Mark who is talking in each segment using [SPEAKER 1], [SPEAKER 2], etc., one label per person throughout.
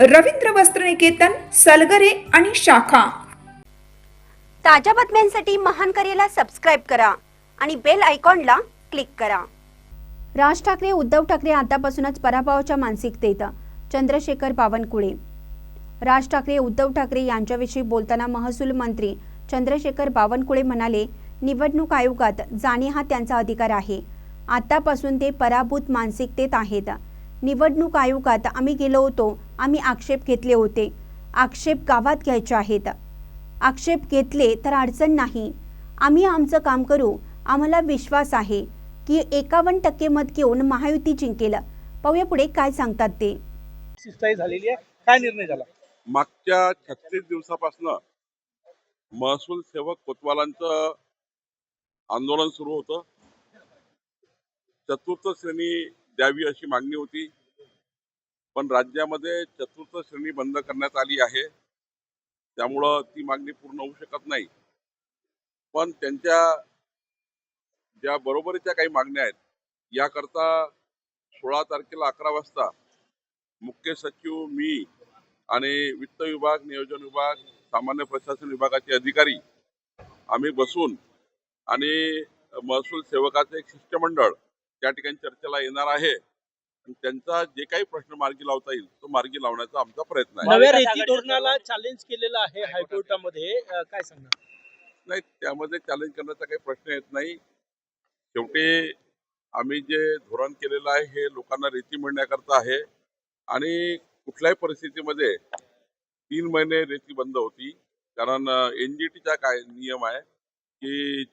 [SPEAKER 1] रवींद्र वस्त्रनिकेतन सलगरे आणि शाखा.
[SPEAKER 2] ताज्या बातम्यांसाठी महान करेला सबस्क्राईब करा आणि बेल आयकॉनला क्लिक करा.
[SPEAKER 3] राज ठाकरे उद्धव ठाकरे आतापासूनच पराभवाच्या मानसिकतेत. चंद्रशेखर बावनकुळे. राज ठाकरे उद्धव ठाकरे यांच्याविषयी बोलताना महसूल मंत्री चंद्रशेखर बावनकुळे म्हणाले निवडणूक आयोगात जाणे हा त्यांचा अधिकार आहे. आतापासून ते पराभूत मानसिकतेत आहेत. निवडणूक आयोगात आम्ही गेलो होतो. आम्ही आक्षेप घेतले होते. आक्षेप गावात घ्यायचे आहेत. आक्षेप घेतले तर अडचण नाही. आम्ही आमचं काम करू. आम्हाला विश्वास आहे की एकावन्न टक्के मत घेऊन महायुती जिंकेल. पाहूया पुढे काय सांगतात ते.
[SPEAKER 4] झालेली आहे. काय निर्णय झाला?
[SPEAKER 5] मागच्या छत्तीस दिवसापासून महसूल सेवक कोतवालांचं आंदोलन सुरू होतं. चतुर्थ श्रेणी द्यावी अशी मागणी होती. पण राज्यामध्ये चतुर्थ श्रेणी बंद करण्यात आली आहे. त्यामुळं ती मागणी पूर्ण होऊ शकत नाही. पण त्यांच्या ज्या बरोबरीच्या काही मागण्या आहेत याकरता सोळा तारखेला अकरा वाजता मुख्य सचिव मी आणि वित्त विभाग नियोजन विभाग सामान्य प्रशासन विभागाचे अधिकारी आम्ही बसून आणि महसूल सेवकाचे एक शिष्टमंडळ त्या ठिकाणी चर्चेला येणार आहे. आणि त्यांचा जे काही प्रश्न मार्गी लावता येईल तो मार्गी लावण्याचा आमचा प्रयत्न आहे.
[SPEAKER 4] नव्या रेती धोरणाला चॅलेंज केलेलं आहे हायकोर्टामध्ये. काय सांगणार?
[SPEAKER 5] नाही त्यामध्ये चॅलेंज करण्याचा काही प्रश्न येत नाही. शेवटी आम्ही जे धोरण केलेलं आहे हे लोकांना रेती मिळण्याकरता आहे. आणि कुठल्याही परिस्थितीमध्ये तीन महिने रेती बंद होती. कारण एनजीटीचा काय नियम आहे की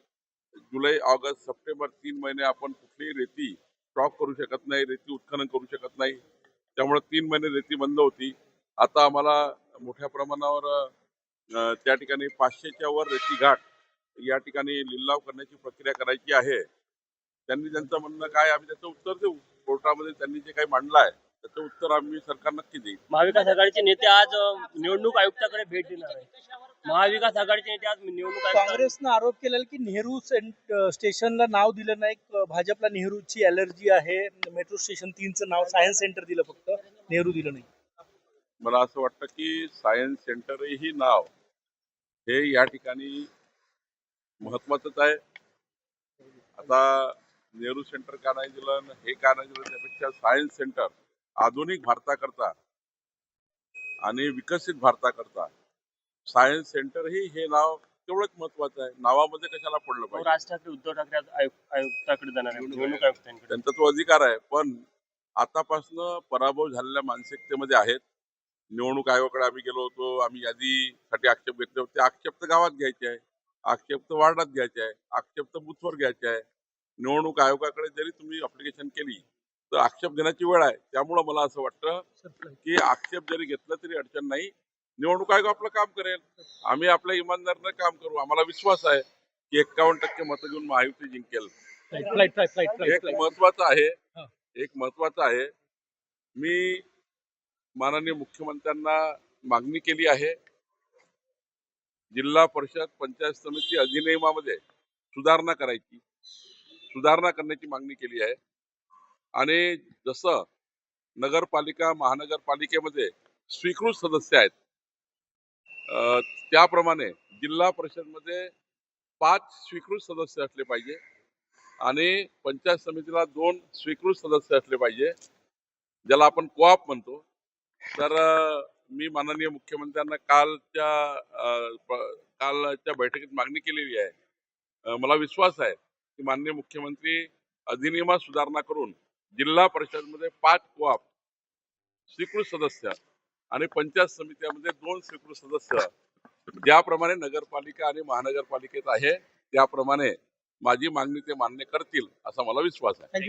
[SPEAKER 5] जुलै ऑगस्ट सप्टेंबर तीन महिने आपण कुठलीही रेती स्टॉक करू शकत नाही रेती उत्खनन करू शकत नाही. त्यामुळे तीन महिने रेती बंद होती. आता आम्हाला मोठ्या प्रमाणावर त्या ठिकाणी पाचशेच्या वर रेती घाट या ठिकाणी लिलाव करण्याची प्रक्रिया करायची आहे. त्यांनी त्यांचं म्हणणं काय आम्ही त्याचं उत्तर देऊ. कोर्टामध्ये त्यांनी जे काही मांडलं आहे त्याचं उत्तर आम्ही सरकार नक्की देईल.
[SPEAKER 6] महाविकास आघाडीचे नेते आज निवडणूक आयुक्ताकडे भेट देणार आहे महाविकास आघाडीचे नेते आज निवडणूक
[SPEAKER 4] काँग्रेसनं आरोप केलेला की नेहरू सेंट- अं, स्टेशनला नाव दिलं नाही. अं, भाजपला नेहरूची अलर्जी आहे. मेट्रो स्टेशन तीनचं नाव सायन्स सेंटर दिलं फक्त. नेहरू दिलं नाही.
[SPEAKER 5] मला असं वाटतं की सायन्स सेंटर ही नाव हे या ठिकाणी महत्वाचंच आहे. आता नेहरू सेंटर का नाही दिलं आणि हे का नाही दिलं त्यापेक्षा सायन्स सेंटर आधुनिक भारताकरता आणि विकसित भारताकरता सायन्स सेंटर ही हे नाव तेवढंच महत्वाचं आहे. नावामध्ये कशाला पडलं पाहिजे?
[SPEAKER 6] राज ठाकरे उद्धव ठाकरे आज आयुक्ताकडे जाणार आहे निवडणूक आयुक्तांकडे.
[SPEAKER 5] त्यांचा तो अधिकार आहे. पण आतापासनं पराभव झालेल्या मानसिकतेमध्ये आहेत. निवडणूक आयोगाकडे आम्ही गेलो होतो. आम्ही यादीसाठी आक्षेप घेतले होते. आक्षेप तर गावात घ्यायचे आहे. आक्षेप तर वार्डात घ्यायचे आहे. आक्षेप तर बुथवर घ्यायचे आहे. निवडणूक आयोगाकडे जरी तुम्ही अप्लिकेशन केली तर आक्षेप घेण्याची वेळ आहे. त्यामुळं मला असं वाटतं की आक्षेप जरी घेतला तरी अडचण नाही. निवडणूक आयोग आपलं काम करेल. आम्ही आपल्या इमानदारीनं काम करू. आम्हाला विश्वास आहे की एक्कावन्न टक्के मतं घेऊन महायुती जिंकेल. एक महत्वाचं आहे. एक महत्वाचं आहे. मी माननीय मुख्यमंत्र्यांना मागणी केली आहे. जिल्हा परिषद पंचायत समिती अधिनियमामध्ये सुधारणा करायची सुधारणा करण्याची मागणी केली आहे. आणि जसं नगरपालिका महानगरपालिकेमध्ये स्वीकृत सदस्य आहेत त्याप्रमाणे जिल्हा परिषदमध्ये पाच स्वीकृत सदस्य असले पाहिजे आणि पंचायत समितीला दोन स्वीकृत सदस्य असले पाहिजे ज्याला आपण कोआप म्हणतो. तर मी माननीय मुख्यमंत्र्यांना कालच्या कालच्या बैठकीत मागणी केलेली आहे. मला विश्वास आहे की माननीय मुख्यमंत्री अधिनियमात सुधारणा करून जिल्हा परिषदमध्ये पाच कोआप स्वीकृत सदस्य आणि पंचायत समित्यामध्ये दोन स्वीकृत सदस्य. ज्याप्रमाणे नगरपालिका आणि महानगरपालिकेत आहे त्याप्रमाणे माझी मागणी ते मान्य करतील असा मला विश्वास आहे.